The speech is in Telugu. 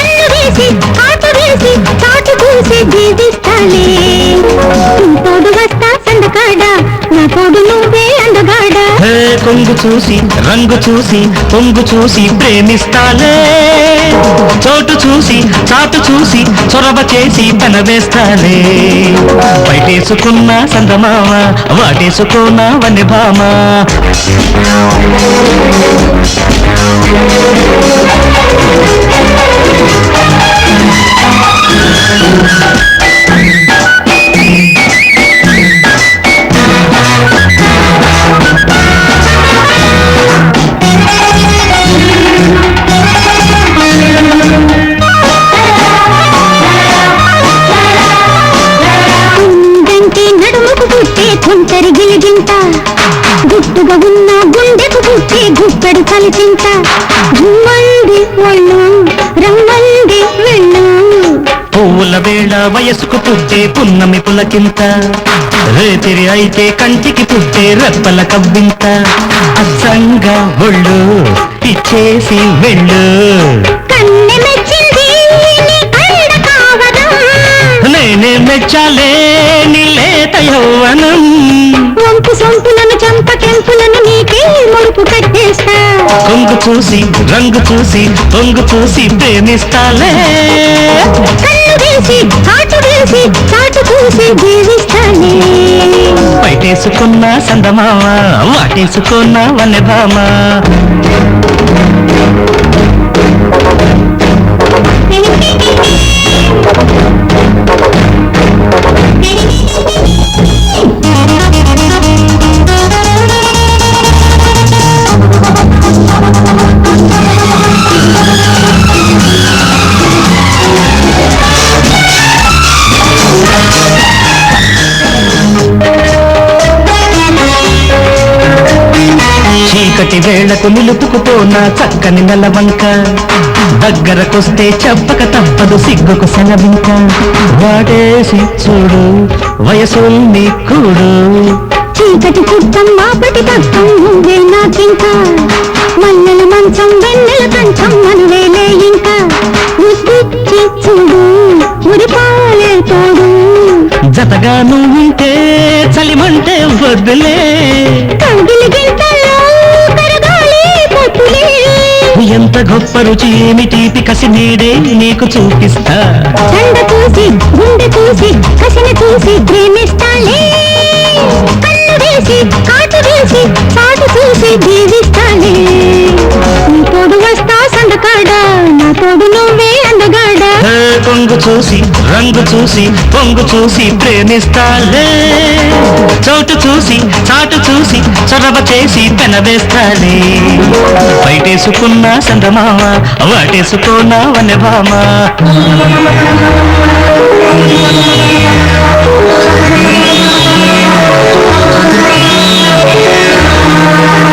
అన్ను వేసి ఆట వేసి తాటు పూసి తోడు వస్తా సందకాడ నా తోడు నువ్వే అందగాడ. కొంగు చూసి రంగు చూసి కొంగు చూసి ప్రేమిస్తాలే. చోటు చూసి చాటు చూసి చొరవ చేసి పెనవేస్తాలే. బయటేసుకున్న సందమామ వాటేసుకున్న వన్నె బామా తుంటరి గిలిగింత గుట్టుగా ఉన్న గుండెకు పుట్టే గుప్పెడు కలిచింత జుమ్మంది ఒళ్ళు రమ్మంది వెళ్ళు పువ్వుల వేళ వయసుకు పుట్టే పున్నమి పులకింత. రేతిరి అయితే కంటికి పుట్టే రెప్పల కవ్వింత. అచ్చంగా ఒళ్ళు ఇచ్చేసి వెళ్ళు కన్నె మెచ్చింది ముడుపు కట్టేస్తా కొంగు చూసి రంగు చూసి పొంగు చూసి ప్రేమిస్తాలే. కన్ను వేసి కాటు వేసి చాటు చూసి జీవిస్తానే బయటేసుకున్న సందమామ వాటేసుకున్న చీకటి వేళకు నిలుపుకుపోన చక్కని నెలవంక దగ్గరకొస్తే చెప్పక తప్పదు సిగ్గుకు సెలవింక వాటేసి చూడు వయసుల్ని కూడు. చీకటి చుట్టం మాపటి తత్వం నువ్వే నాకింకా మల్లెల మంచం వెన్నెల కంఠం మనవేలే ఇంకా. చూడు ఉరిపాలే తోడు. జతగా నువ్వుంటే చలిమంటే వద్దులే. కౌగిలి ఎంత గొప్ప రుచి ఏమి తీపి కసి నేడే నీకు చూపిస్తా. చండ చూసి గుండె చూసి కసిన చూసి ప్రేమిస్తాలే. కన్ను వేసి కాటు వేసి చాటు చూసి జీవిస్తాలే చూసి రంగు చూసి పొంగు చూసి ప్రేమిస్తాలే. చోటు చూసి చాటు చూసి చొరవ చేసి పెనవేస్తాలే. బయటేసుకున్న సందమామ వాటేసుకున్న వనభామ